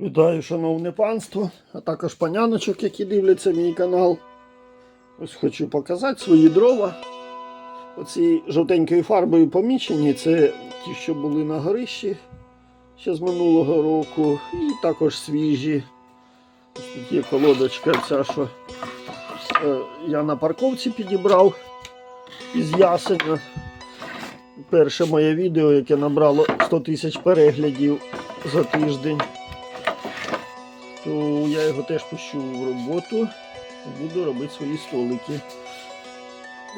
Вітаю, шановне панство, а також паняночок, які дивляться мій канал. Ось хочу показати свої дрова. Оці жовтенькою фарбою помічені. Це ті, що були на горищі ще з минулого року. І також свіжі. Ось тут є колодочка, ця, що е, я на парковці підібрав із ясеня. Перше моє відео, яке набрало 100 тисяч переглядів за тиждень то я його теж пущу в роботу і буду робити свої столики.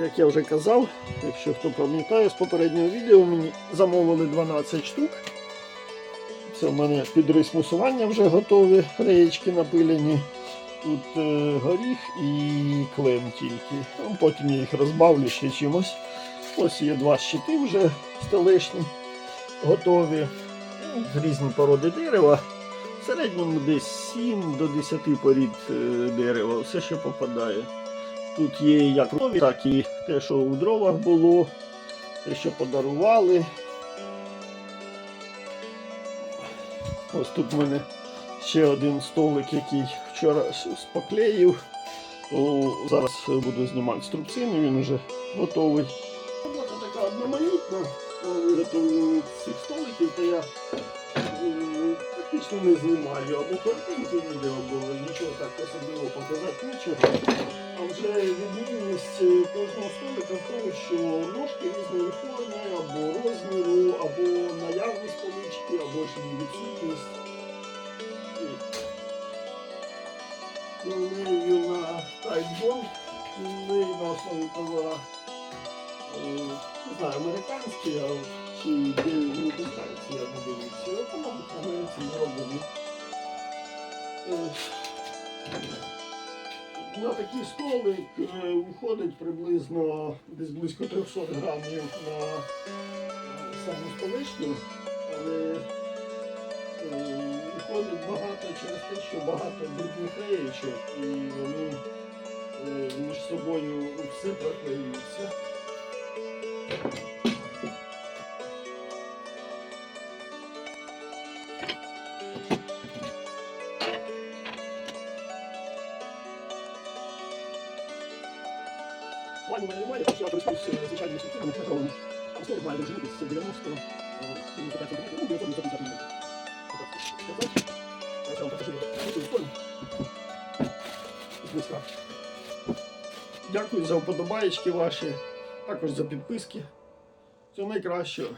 Як я вже казав, якщо хто пам'ятає, з попереднього відео мені замовили 12 штук. Це в мене під рисмусування вже готові, реєчки напилені. Тут е, горіх і клем тільки. Ну, Потім я їх розбавлю ще чимось. Ось є два щити вже столешні, готові. Різні породи дерева. В середньому десь 7 до 10 порід е, дерева, все, що попадає. Тут є як нові, так і те, що у дровах було, те, що подарували. Ось тут в мене ще один столик, який вчора споклеїв. Зараз буду знімати струбцину, він вже готовий. Робота така одноманітна по виготовленню цих столиків, то я практично не знімаю або картинки відео, бо нічого так особливо показати нічого. А вже відмінність е, кожного столика в тому, що ножки різної форми, або розміру, або наявність полички, або ж її. І Клею на тайтбон, клею на основі ПВА. Е, Не знаю, американський, чи ну, китайці, я не дивлюся. Це, мабуть, американці зроблені. Е, На такий столик е, виходить приблизно десь близько 300 грамів на е, саму столичну, але виходить багато через те, що багато дрібних реєчок і вони між собою все проклеюються. Плані моей що я користуюсь звичайними структурами метровими. А столик має довжину десь 90, е, ну, така сантиметрів, ну, 950 мм. Я вам покажу эту форму. Быстро. Дякую за вподобаєчки ваші, також за підписки. Всього найкращого.